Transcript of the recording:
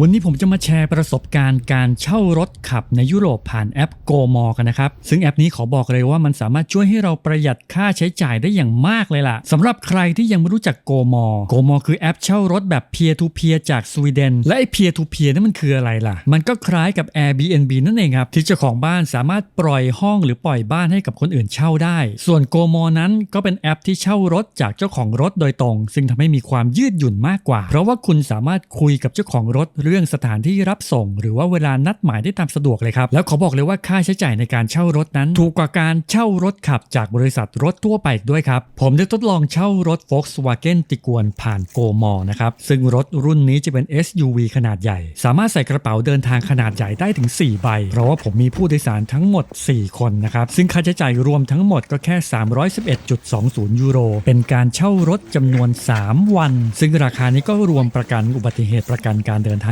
วันนี้ผมจะมาแชร์ประสบการณ์การเช่ารถขับในยุโรปผ่านแอป GoMo กันนะครับ ซึ่งแอปนี้ขอบอกเลยว่ามันสามารถช่วยให้เราประหยัดค่าใช้จ่ายได้อย่างมากเลยล่ะสำหรับใครที่ยังไม่รู้จัก GoMo GoMo คือแอปเช่ารถแบบ peer to peer จากสวีเดน และไอ้ peer to peer นั่นมันคืออะไรล่ะ มันก็คล้ายกับ Airbnb นั่นเองครับ ที่เจ้าของบ้านสามารถปล่อยห้องหรือปล่อยบ้านให้กับคนอื่นเช่าได้ ส่วน GoMo นั้นก็เป็นแอปที่เช่ารถจากเจ้าของรถโดยตรง ซึ่งทำให้มีความยืดหยุ่นมากกว่า เพราะว่าคุณสามารถคุยกับเจ้าของรถเรื่องสถานที่รับส่ง หรือว่าเวลานัดหมายได้ตามสะดวกเลยครับ แล้วขอบอกเลยว่าค่าใช้จ่ายในการเช่ารถนั้น ถูกกว่าการเช่ารถขับจากบริษัทรถทั่วไปด้วยครับ ผมได้ทดลองเช่ารถ Volkswagen ติกวนผ่าน GoMo นะครับ ซึ่งรถรุ่นนี้จะเป็น SUV ขนาดใหญ่ สามารถใส่กระเป๋าเดินทางขนาดใหญ่ได้ถึง 4 ใบ เพราะว่าผมมีผู้โดยสารทั้งหมด 4 คนนะครับ ซึ่งค่าใช้จ่ายรวมทั้งหมดก็แค่ 311.20 ยูโร เป็นการเช่ารถจำนวน 3 วัน ซึ่งราคานี้ก็รวมประกันอุบัติเหตุประกันการเดินทาง